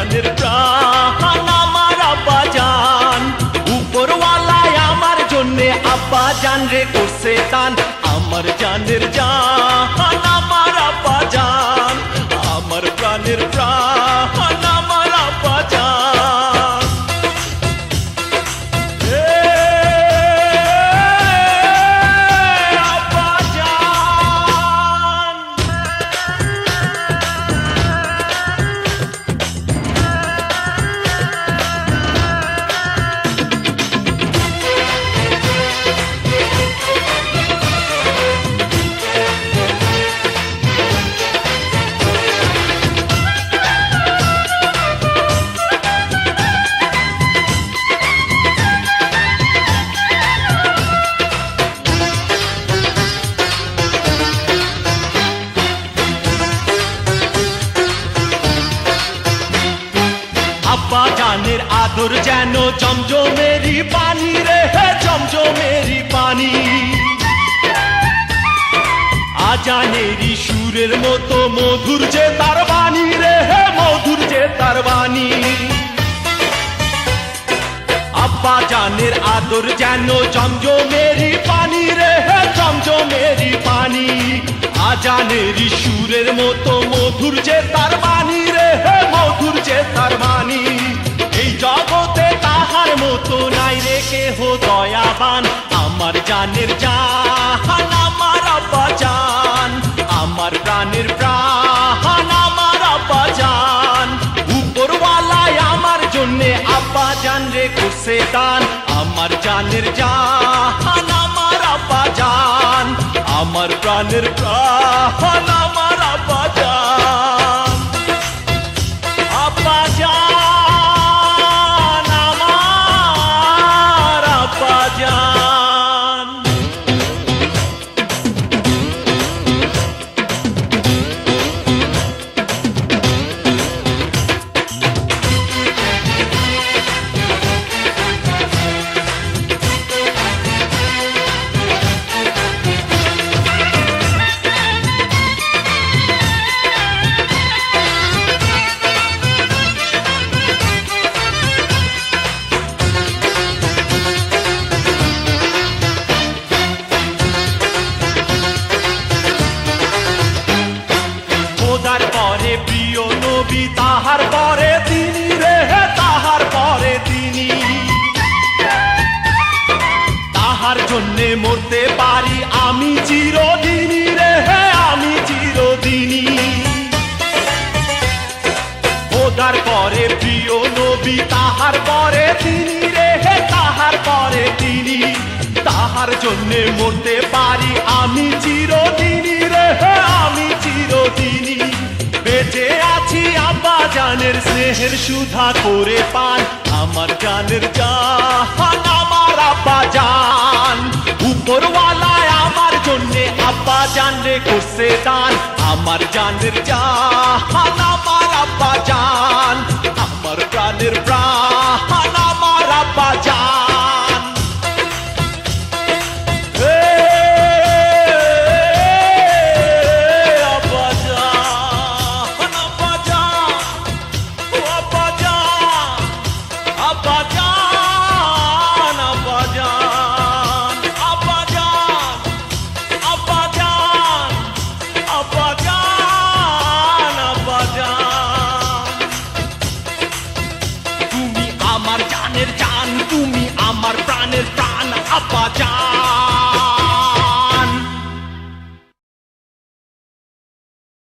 প্রাণের প্রাণ আমার আব্বা যান উপরওয়ালায় আমার জন্যে আব্বা যান রে করছে দান আমার জানের জান। আদর যেন জমজমেরি পানি রে জমজমেরি পানি। আজানেরি সুরের মতো মধুর যে তার বাণী রে মধুর যে তার বাণী। আব্বা জানের আদর যেন জমজমেরি পানি রে জমজমেরি পানি। আজানেরি সুরের মতো মধুর যে তার বাণী কেহ দয়াবান, আমার জানের জান আমার আব্বা জান। আমার প্রাণের প্রাণ, আমার আব্বা জান। উপরওয়ালায় আমার জন্যে আব্বা জান রে করছে দান। আমার জানের জান আমার আব্বা জান। আমার প্রাণের প্রাণ আমার তাহার জন্যে মরতে পারি। আমি চিরদিনই রে, আমি চিরদিনই বেঁচে আছি। আব্বা জানের স্নেহের সুধা করে পান। আমার জানের জান আমার আব্বা জান। উপরওয়ালায় আমার জন্যে আব্বা জান রে করছে দান। আমার জানের জান আমার আব্বা জান। আমার প্রাণের প্রাণ প্রাণের জান তুমি আমার প্রাণের প্রাণ আপা জান